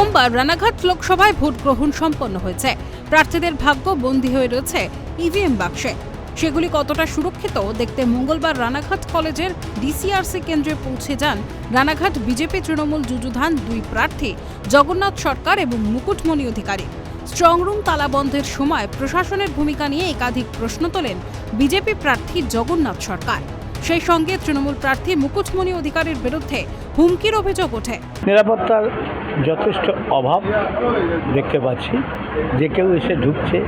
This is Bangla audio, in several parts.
সোমবার রানাঘাট লোকসভায় ভোট গ্রহণ সম্পন্ন হয়েছে। প্রার্থীদের ভাগ্য বন্দী হয়ে রয়েছে ইভিএম বাক্সে। সেগুলি কতটা সুরক্ষিত দেখতে মঙ্গলবার রানাঘাট কলেজের ডিসিআরসি কেন্দ্রে পৌঁছে যান রানাঘাট বিজেপি তৃণমূল যুযুধান দুই প্রার্থী, জগন্নাথ সরকার এবং মুকুটমণি অধিকারী। স্ট্রংরুম তালাবন্ধের সময় প্রশাসনের ভূমিকা নিয়ে একাধিক প্রশ্ন তোলেন বিজেপি প্রার্থী জগন্নাথ সরকার। সেই সঙ্গে তৃণমূল প্রার্থী মুকুটমণি অধিকারীর বিরুদ্ধে হুমকির অভিযোগ ওঠে। নিরাপত্তার যথেষ্ট অভাব দেখতে পাচ্ছি। যে কেউ এসে ঢুকছে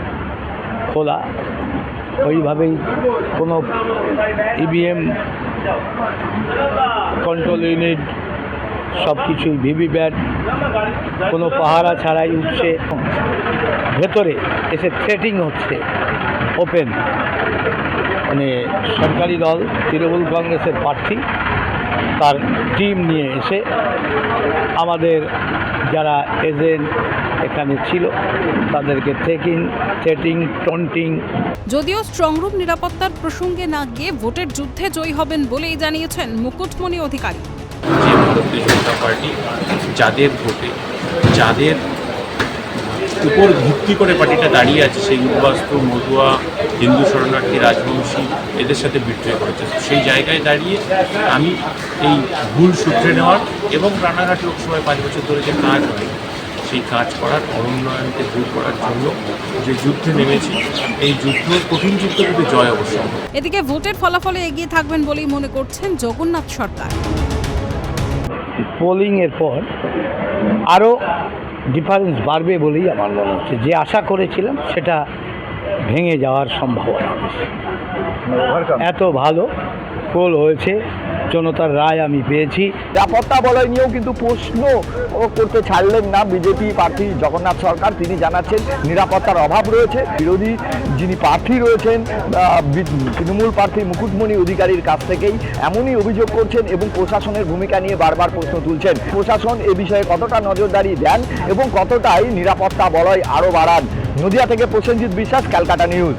খোলা, ওইভাবেই কোনো ইভিএম কন্ট্রোল ইউনিট সব কিছুই ভিভিপ্যাট কোনো পাহারা ছাড়াই উঠছে। ভেতরে এসে থ্রেটিং হচ্ছে ওপেন মানে সরকারি দল, তৃণমূল কংগ্রেসের প্রার্থী তার টিম নিয়ে এসে আমাদের যারা এজেন্ট এখানে ছিল তাদেরকে থেকিং থ্রেটিং টন্টিং যদিও স্ট্রংরুম নিরাপত্তার প্রসঙ্গে না গিয়ে ভোটের যুদ্ধে জয়ী হবেন বলেই জানিয়েছেন মুকুটমণি অধিকারী। যে ভারতীয় জনতা পার্টি যাদের ভোটে যাদের উপর ভিত্তি করে পার্টিটা দাঁড়িয়ে আছে সেই উদ্বাস্তু মধুয়া হিন্দু শরণার্থী রাজবংশী এদের সাথে বিট্রয় করেছে সেই জায়গায় দাঁড়িয়ে আমি এই ভুল সূত্রে নেওয়ার এবং রানাঘাট লোকসভায় পাঁচ বছর ধরে যে কাজ হয় সেই কাজ করার অনুন্নয়নকে দূর করার জন্য যে যুদ্ধে নেমেছি এই যুদ্ধ কঠিন যুদ্ধ কিন্তু জয় অবশ্যই হবে। এদিকে ভোটের ফলাফলে এগিয়ে থাকবেন বলেই মনে করছেন জগন্নাথ সরকার পোলিংয়ের পর আরও ডিফারেন্স বাড়বে বলেই আমার মনে হচ্ছে। যে আশা করেছিলাম সেটা ভেঙে যাওয়ার সম্ভাবনা। এত ভালো কোল হয়েছে। জনতার রায় আমি পেয়েছি। নিরাপত্তা বলয় নিয়েও কিন্তু প্রশ্ন করতে ছাড়লেন না বিজেপি প্রার্থী জগন্নাথ সরকার। তিনি জানাচ্ছেন, নিরাপত্তার অভাব রয়েছে। বিরোধী যিনি প্রার্থী রয়েছেন তৃণমূল প্রার্থী মুকুটমণি অধিকারীর কাছ থেকেই এমনই অভিযোগ করছেন এবং প্রশাসনের ভূমিকা নিয়ে বারবার প্রশ্ন তুলছেন। প্রশাসন এ বিষয়ে কতটা নজরদারি দেন এবং কতটাই নিরাপত্তা বলয় আরও বাড়ান? নদিয়া থেকে প্রসেনজিৎ বিশ্বাস, ক্যালকাটা নিউজ।